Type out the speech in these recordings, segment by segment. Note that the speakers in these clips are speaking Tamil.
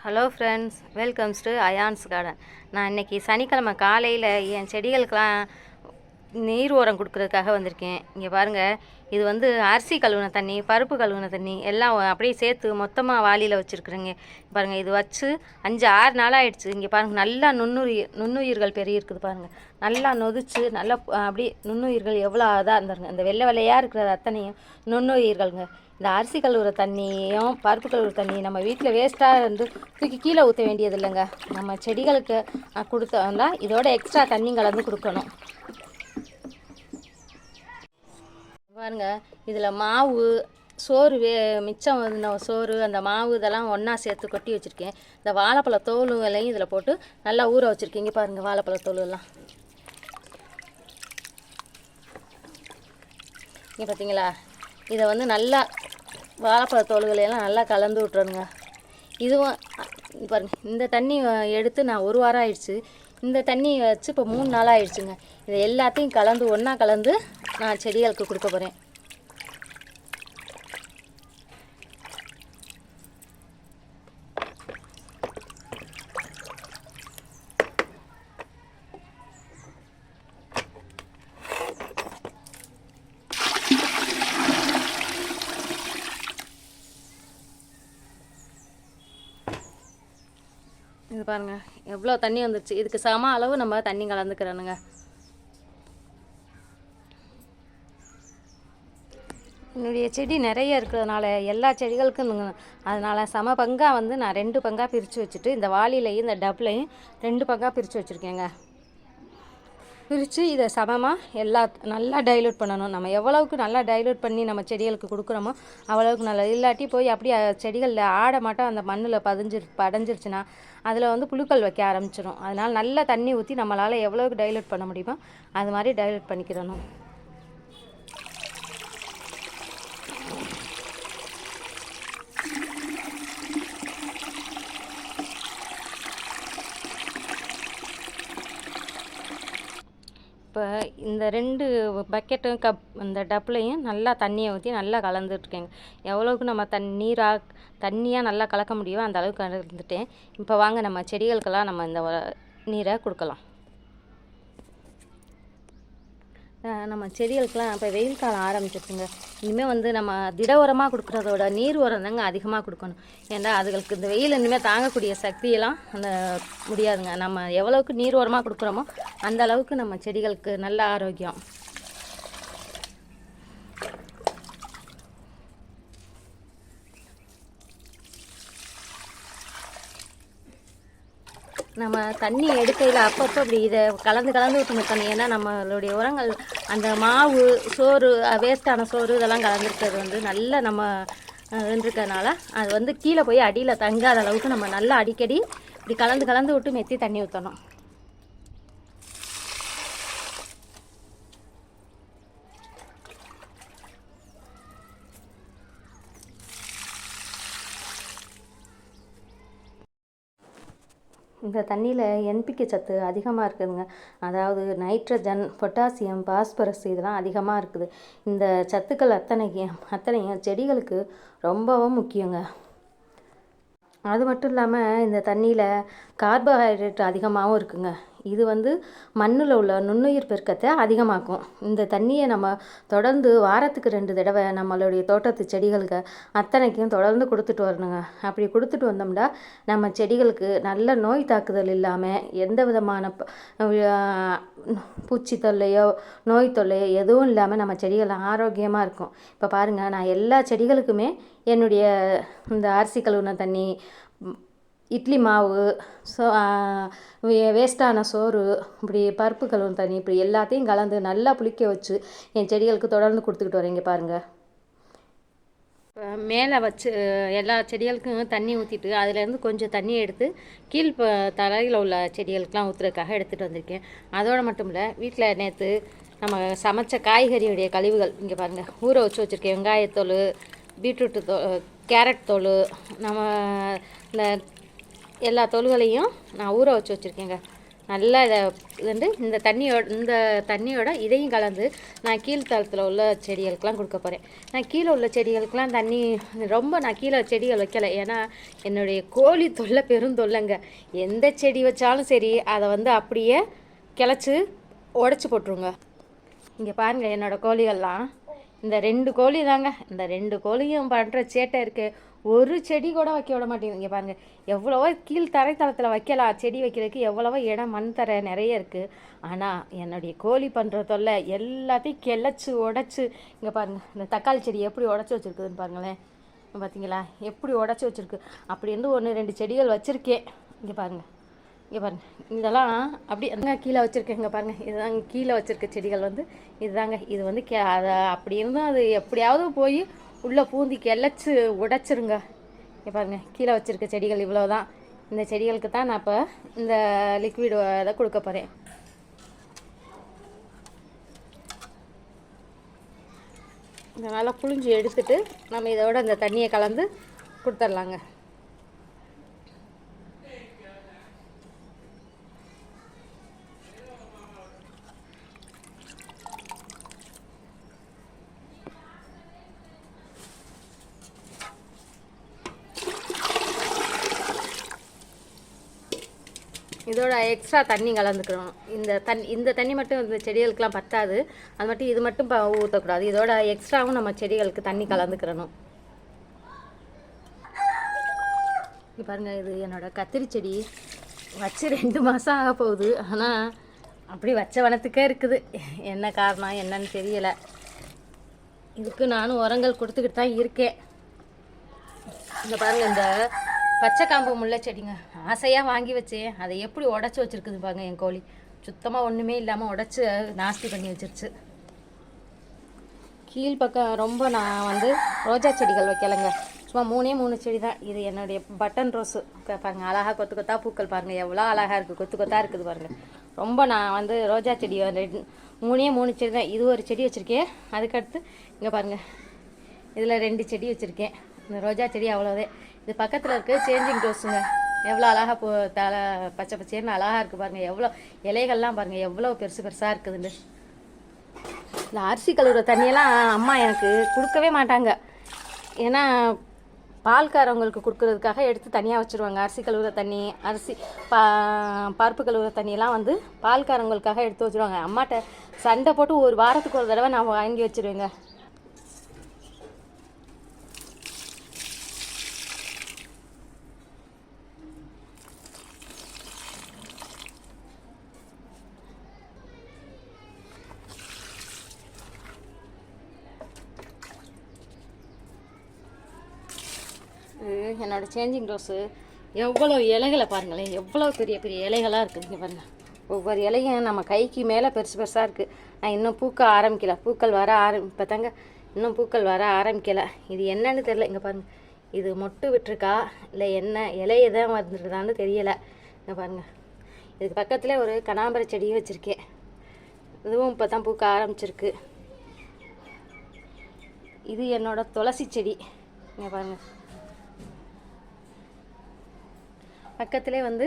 Hello friends welcomes to Ayaan's garden நான் இன்னைக்கு சனிக்கிழமை காலையில் என் செடிகளுக்கெலாம் நீர் ஓரம் கொடுக்குறதுக்காக வந்திருக்கேன். இங்கே பாருங்கள் இது வந்து அரிசி கழுவுன தண்ணி பருப்பு கழுவுன தண்ணி எல்லாம் அப்படியே சேர்த்து மொத்தமாக வாளியில் வச்சுருக்குறேங்க. பாருங்கள் இது வச்சு அஞ்சு ஆறு நாள் ஆயிடுச்சு. இங்கே பாருங்கள் நல்லா நுண்ணுயிர் நுண்ணுயிர்கள் பெரிய இருக்குது பாருங்கள் நல்லா நொதிச்சு நல்லா அப்படியே நுண்ணுயிர்கள் எவ்வளோ இதாக இருந்தாருங்க இந்த வெள்ளை வெள்ளையாக இருக்கிற அத்தனையும் நுண்ணுயிர்களுங்க. இந்த அரிசி கழுவுற தண்ணியும் பருப்பு கழுவுற தண்ணியும் நம்ம வீட்டில் வேஸ்ட்டாக இருந்து தூக்கி கீழே ஊற்ற வேண்டியது இல்லைங்க நம்ம செடிகளுக்கு கொடுத்தா கொடுத்தோம்னா இதோட எக்ஸ்ட்ரா தண்ணி கலந்து கொடுக்கணும். பாருங்க இதில் மாவு சோறு வே மிச்சம் சோறு அந்த மாவு இதெல்லாம் ஒன்றா சேர்த்து கொட்டி வச்சுருக்கேன். இந்த வாழைப்பழ தோலுகளையும் இதில் போட்டு நல்லா ஊற வச்சுருக்கீங்க பாருங்கள் வாழைப்பழ தோல் எல்லாம். இங்கே பார்த்தீங்களா இதை வந்து நல்லா வாழைப்பழ தோல்களையெல்லாம் நல்லா கலந்து விட்றணுங்க இதுவும் பாருங்கள் இந்த தண்ணி எடுத்து நான் ஒரு வாரம் ஆயிடுச்சு. இந்த தண்ணி வச்சு இப்போ மூணு நாள் ஆயிடுச்சுங்க. இதை எல்லாத்தையும் கலந்து ஒன்றா கலந்து நான் செடிகளுக்கு கொடுக்க போகிறேன் இது பாருங்க எவ்வளோ தண்ணி வந்துருச்சு. இதுக்கு சம அளவு நம்ம தண்ணி கலந்துக்கிறோனுங்க என்னுடைய செடி நிறைய இருக்கிறதுனால எல்லா செடிகளுக்கும் அதனால் சம பங்காக வந்து நான் ரெண்டு பங்காக பிரித்து வச்சுட்டு இந்த வாளிலையும் இந்த டப்லையும் ரெண்டு பங்காக பிரித்து வச்சுருக்கேங்க. பிரித்து இதை சமமாக எல்லா நல்லா டைலூட் பண்ணணும். நம்ம எவ்வளவுக்கு நல்லா டைலூட் பண்ணி நம்ம செடிகளுக்கு கொடுக்குறோமோ அவ்வளவுக்கு நல்லது. இல்லாட்டி போய் அப்படியே செடிகளில் ஆட மாட்டோம் அந்த மண்ணில் பதிஞ்சிரு படைஞ்சிருச்சுன்னா அதில் வந்து புழுக்கள் வைக்க ஆரம்பிச்சிடும் அதனால் நல்லா தண்ணி ஊற்றி நம்மளால் எவ்வளவுக்கு டைலூட் பண்ண முடியுமோ அது மாதிரி டைலூட் பண்ணிக்கிறணும். இப்போ இந்த ரெண்டு பக்கெட்டும் கப் இந்த டப்லையும் நல்லா தண்ணியை ஊற்றி நல்லா கலந்துட்ருக்கேங்க எவ்வளோக்கு நம்ம தண்ணி நீராக தண்ணியாக நல்லா கலக்க முடியுமோ அந்த அளவுக்கு கலந்துட்டேன். இப்போ வாங்க நம்ம செடிகளுக்கெல்லாம் நம்ம இந்த நீரை கொடுக்கலாம். நம்ம செடிகளுக்கெல்லாம் இப்போ வெயில் காலம் ஆரம்பிச்சிருச்சுங்க. இனிமேல் வந்து நம்ம திட உரமாக கொடுக்குறதோட நீர் உரம் தாங்க அதிகமாக கொடுக்கணும். ஏன்னா அதுகளுக்கு இந்த வெயில் இனிமேல் தாங்கக்கூடிய சக்தியெல்லாம் அந்த முடியாதுங்க. நம்ம எவ்வளவுக்கு நீர் உரமாக கொடுக்குறோமோ அந்த அளவுக்கு நம்ம செடிகளுக்கு நல்ல ஆரோக்கியம். நம்ம தண்ணி எடுக்கையில் அப்பப்போ அப்படி இதை கலந்து கலந்து விட்டு தண்ணி. ஏன்னா நம்மளுடைய உரங்கள் அந்த மாவு சோறு வேஸ்டான சோறு இதெல்லாம் கலந்துருக்கிறது வந்து நல்லா நம்ம இருந்திருக்கறனால அது வந்து கீழே போய் அடியில் தங்காத அளவுக்கு நம்ம நல்லா அடிக்கடி இப்படி கலந்து கலந்து விட்டு மெத்தி தண்ணி ஊற்றணும் இந்த தண்ணியில் என்பிகே சத்து அதிகமாக இருக்குதுங்க. அதாவது நைட்ரஜன் பொட்டாசியம் பாஸ்பரஸ் இதெல்லாம் அதிகமாக இருக்குது. இந்த சத்துக்கள் அத்தனைக்கு அத்தனையும் செடிகளுக்கு ரொம்பவும் முக்கியங்க. அது மட்டும் இல்லாமல் இந்த தண்ணியில் கார்போஹைட்ரேட் அதிகமாகவும் இருக்குங்க. இது வந்து மண்ணில் உள்ள நுண்ணுயிர் பெருக்கத்தை அதிகமாக்கும். இந்த தண்ணியை நம்ம தொடர்ந்து வாரத்துக்கு ரெண்டு தடவை நம்மளுடைய தோட்டத்து செடிகளுக்கு அத்தனைக்கும் தொடர்ந்து கொடுத்துட்டு வரணுங்க. அப்படி கொடுத்துட்டு வந்தோம்னா நம்ம செடிகளுக்கு நல்ல நோய் தாக்குதல் இல்லாமல் எந்த விதமான பூச்சி தொல்லையோ நோய் தொல்லையோ எதுவும் இல்லாமல் நம்ம செடிகள் ஆரோக்கியமாக இருக்கும். இப்போ பாருங்கள் நான் எல்லா செடிகளுக்குமே என்னுடைய இந்த அரிசி கழுவுன தண்ணி இட்லி மாவு சோ வே- வேஸ்டான சோறு இப்படி பருப்பு கழுவுன தண்ணி இப்படி எல்லாத்தையும் கலந்து நல்லா புளிக்க வச்சு என் செடிகளுக்கு தொடர்ந்து கொடுத்துக்கிட்டு வரேங்க பாருங்கள் மேலே வச்சு எல்லா செடிகளுக்கும் தண்ணி ஊற்றிட்டு அதுலேருந்து கொஞ்சம் தண்ணி எடுத்து கீழ் இப்போ தரையில் உள்ள செடிகளுக்கெலாம் ஊற்றுறதுக்காக எடுத்துகிட்டு வந்திருக்கேன். அதோடு மட்டும் இல்லை வீட்டில் நேற்று நம்ம சமைச்ச காய்கறியுடைய கழிவுகள் இங்கே பாருங்கள் ஊற வச்சு வச்சுருக்கேன். வெங்காயத்தோல் பீட்ரூட்டு தோ கேரட் தோல் நம்ம இந்த எல்லா தோல்களையும் நான் ஊற வச்சு வச்சுருக்கேங்க. நல்லா இதை இது வந்து இந்த தண்ணியோட இந்த தண்ணியோட இதையும் கலந்து நான் கீழ்த்தளத்தில் உள்ள செடிகளுக்கெலாம் கொடுக்க போகிறேன் நான் கீழே உள்ள செடிகளுக்கெலாம் தண்ணி ரொம்ப நான் கீழே செடிகள் வைக்கலை. ஏன்னா என்னுடைய கோழி தொல்லை பெரும் தொல்லைங்க. எந்த செடி வச்சாலும் சரி அதை வந்து அப்படியே கிளச்சி உடச்சி போட்டுருங்க. இங்கே பாருங்கள் என்னோடய கோழிகள்லாம். இந்த ரெண்டு கோழி தாங்க. இந்த ரெண்டு கோழியும் பண்ணுற சேட்டை இருக்குது ஒரு செடி கூட வைக்க விட மாட்டேங்குதுங்க பாருங்கள் எவ்வளவோ கீழ் தரைத்தளத்தில் வைக்கலாம் செடி வைக்கிறதுக்கு எவ்வளவோ இடம் மண் தர நிறைய இருக்குது ஆனால் என்னுடைய கோழி பண்ணுற தொல்லை எல்லாத்தையும் கிளச்சி உடச்சி இங்கே பாருங்கள் இந்த தக்காளி செடி எப்படி உடச்சி வச்சுருக்குதுன்னு பாருங்களேன். பார்த்தீங்களா எப்படி உடச்சி வச்சுருக்கு? அப்படி இருந்து ஒன்று ரெண்டு செடிகள் வச்சுருக்கேன். இங்கே பாருங்கள் இங்கே பாருங்க. இதெல்லாம் அப்படி அங்கே கீழே வச்சுருக்கேங்க பாருங்கள் இதுதாங்க கீழே வச்சுருக்க செடிகள் வந்து. இதுதாங்க. இது வந்து கே அதை அப்படி இருந்தும் அது எப்படியாவது போய் உள்ளே பூந்தி கிளச்சி உடைச்சிருங்க. இங்கே பாருங்கள் கீழே வச்சுருக்க செடிகள் இவ்வளோ தான் இந்த செடிகளுக்கு தான் நான் இப்போ இந்த லிக்விடு இதை கொடுக்க போகிறேன் இதை நல்லா புழிஞ்சு எடுத்துட்டு நம்ம இதோட இந்த தண்ணியை கலந்து கொடுத்துர்லாங்க இதோட எக்ஸ்ட்ரா தண்ணி கலந்துக்கணும். இந்த தண்ணி இந்த தண்ணி மட்டும் இந்த செடிகளுக்கெலாம் பத்தாது. அது மட்டும் இது மட்டும் ஊற்றக்கூடாது இதோட எக்ஸ்ட்ராவும் நம்ம செடிகளுக்கு தண்ணி கலந்துக்கிறணும். இப்போ பாருங்கள் இது என்னோடய கத்திரி செடி. வச்சு ரெண்டு மாதம் ஆக போகுது. ஆனால் அப்படி வச்ச வனத்துக்கே இருக்குது. என்ன காரணம் என்னன்னு தெரியலை. இதுக்கு நானும் உரங்கள் கொடுத்துக்கிட்டு தான் இருக்கேன். இந்த பாருங்கள் இந்த பச்சை காம்பு முல்லை செடிங்க. ஆசையாக வாங்கி வச்சேன் அதை எப்படி உடச்சி வச்சிருக்குது பாருங்க என் கோழி. சுத்தமாக ஒன்றுமே இல்லாமல் உடச்சி நாஸ்தி பண்ணி வச்சிருச்சு. கீழ் பக்கம் ரொம்ப நான் வந்து ரோஜா செடிகள் வைக்கலைங்க. சும்மா மூணே மூணு செடி தான் இது என்னுடைய பட்டன் ரோஸு. பாருங்கள் அழகாக கொத்து கொத்தா பூக்கள் பாருங்கள் எவ்வளோ அழகாக இருக்குது கொத்து கொத்தா இருக்குது பாருங்கள் ரொம்ப நான் வந்து ரோஜா செடி ரெண்டு மூணே மூணு செடி தான் இது ஒரு செடி வச்சுருக்கேன். அதுக்கடுத்து இங்கே பாருங்கள் இதில் ரெண்டு செடி வச்சுருக்கேன். இந்த ரோஜா செடி அவ்வளோதே இது பக்கத்தில் இருக்க. சேஞ்சிங் டோஸுங்க எவ்வளோ அழகாக போ தலை பச்சை பச்சைன்னு அழகாக இருக்குது பாருங்கள் எவ்வளோ இலைகள்லாம் பாருங்கள் எவ்வளோ பெருசு பெருசாக இருக்குதுன்னு. இந்த அரிசி கழுவுற தண்ணியெல்லாம் அம்மா எனக்கு கொடுக்கவே மாட்டாங்க. ஏன்னா பால்காரவங்களுக்கு கொடுக்கறதுக்காக எடுத்து தனியாக வச்சுருவாங்க. அரிசி கழுவுற தண்ணி அரிசி பா பருப்பு கழுவுற தண்ணியெல்லாம் வந்து பால்காரவங்களுக்காக எடுத்து வச்சுருவாங்க. அம்மாட்ட சண்டை போட்டு ஒரு வாரத்துக்கு ஒரு தடவை நான் வாங்கி வச்சுருவேங்க. என்னோடய சேஞ்சிங் ரோஸு எவ்வளோ இலைகளை பாருங்களேன் எவ்வளோ பெரிய பெரிய இலைகளாக இருக்குது இங்கே பாருங்கள் ஒவ்வொரு இலையும் நம்ம கைக்கு மேலே பெருசு பெருசாக இருக்குது நான் இன்னும் பூக்க ஆரம்பிக்கல. பூக்கள் வர ஆரம் இப்போ தாங்க இன்னும் பூக்கள் வர ஆரம்பிக்கல. இது என்னன்னு தெரியல இங்கே பாருங்கள் இது மொட்டு விட்டுருக்கா இல்லை என்ன இலைய தான் வந்துருக்குதான்னு தெரியலை. இங்கே பாருங்கள் இதுக்கு பக்கத்தில் ஒரு கனாம்பர செடியும் வச்சுருக்கேன். இதுவும் இப்போ தான் பூக்க ஆரம்பிச்சிருக்கு. இது என்னோடய துளசி செடி. இங்கே பாருங்கள் பக்கத்திலே வந்து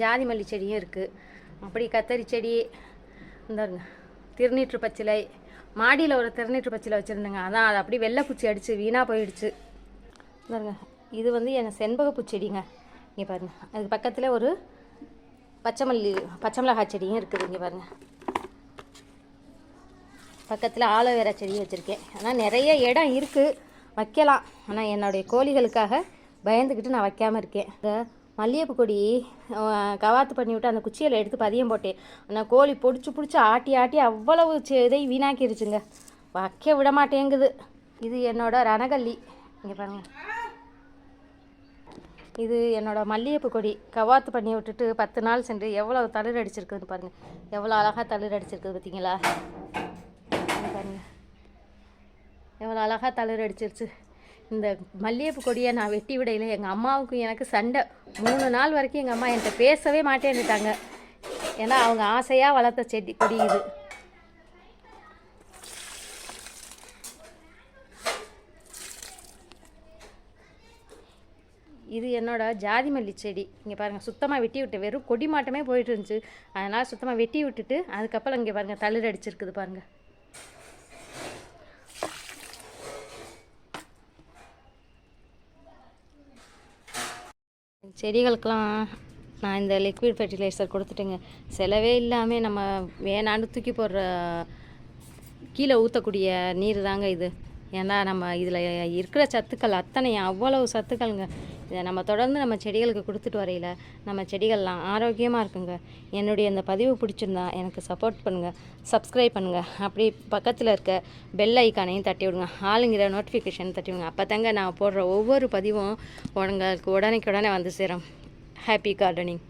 ஜாதி மல்லி செடியும் இருக்குது அப்படி கத்தரி செடி இந்த திருநீற்று பச்சிலை. மாடியில் ஒரு திருநீற்று பச்சிலை வச்சுருந்தேங்க. அதான் அது அப்படியே வெள்ளைப்பூச்சி அடித்து வீணாக போயிடுச்சு. பாருங்க இது வந்து என் செண்பகப்பூ செடிங்க. இங்கே பாருங்க அதுக்கு பக்கத்தில் ஒரு பச்சை மல்லி பச்சை மிளகாய் செடியும் இருக்குது இங்கே பாருங்க. பக்கத்தில் ஆலோவேரா செடியும் வச்சுருக்கேன். ஆனால் நிறைய இடம் இருக்குது வைக்கலாம். ஆனால் என்னுடைய கோழிகளுக்காக பயந்துக்கிட்டு நான் வைக்காமல் இருக்கேன். இந்த மல்லிகைப்பூ கொடி கவாத்து பண்ணி விட்டு அந்த குச்சியில் எடுத்து பதியம் போட்டேன். நான் கோழி பிடிச்சி பிடிச்சி ஆட்டி ஆட்டி அவ்வளவு செ- இதை வீணாக்கிருச்சுங்க. வைக்க விட மாட்டேங்குது. இது என்னோட ரணகல்லி. இங்கே பாருங்க. இது என்னோட மல்லிகைப்பூ கொடி. கவாத்து பண்ணி விட்டுட்டு பத்து நாள் சென்று எவ்வளோ தளிர் அடிச்சிருக்குதுன்னு பாருங்கள் எவ்வளோ அழகாக தளிர் அடிச்சிருக்குது பார்த்தீங்களா பாருங்கள் பாருங்க. எவ்வளோ அழகாக தளிர் அடிச்சிருச்சு. இந்த மல்லிகைப்பூ கொடியை நான் வெட்டி விடையில எங்கள் அம்மாவுக்கும் எனக்கு சண்டை. மூணு நாள் வரைக்கும் எங்கள் அம்மா என்கிட்ட பேசவே மாட்டேன்னுட்டாங்க. ஏன்னா அவங்க ஆசையாக வளர்த்த செடி கொடி இது. இது என்னோட ஜாதி மல்லி செடி. இங்கே பாருங்கள் சுத்தமாக வெட்டி விட்டு வெறும் கொடி மாட்டமே போயிட்டு இருந்துச்சு. அதனால் சுத்தமாக வெட்டி விட்டுட்டு அதுக்கப்புறம் இங்கே பாருங்கள் தளிர் அடிச்சிருக்குது பாருங்கள் செடிகளுக்கெலாம் நான் இந்த லிக்விட் ஃபெர்டிலைசர் கொடுத்துட்டேங்க. செலவே இல்லாமல் நம்ம வேணான்னு தூக்கி போடுற கீழே ஊற்றக்கூடிய நீர் தாங்க இது. ஏன்னா நம்ம இதில் இருக்கிற சத்துக்கள் அத்தனை அவ்வளவு சத்துக்கள்ங்க. இதை நம்ம தொடர்ந்து நம்ம செடிகளுக்கு கொடுத்துட்டு வரையில் நம்ம செடிகள்லாம் ஆரோக்கியமாக இருக்குங்க. என்னுடைய இந்த பதிவு பிடிச்சிருந்தா எனக்கு சப்போர்ட் பண்ணுங்கள் சப்ஸ்கிரைப் பண்ணுங்கள் அப்படி பக்கத்தில் இருக்க பெல் ஐக்கானையும் தட்டி விடுங்க. ஆளுங்கிற நோட்டிஃபிகேஷன் தட்டி விடுங்க. அப்போ தாங்க நான் போடுற ஒவ்வொரு பதிவும் உங்களுக்கு உடனே உடனே வந்து சேரும். Happy gardening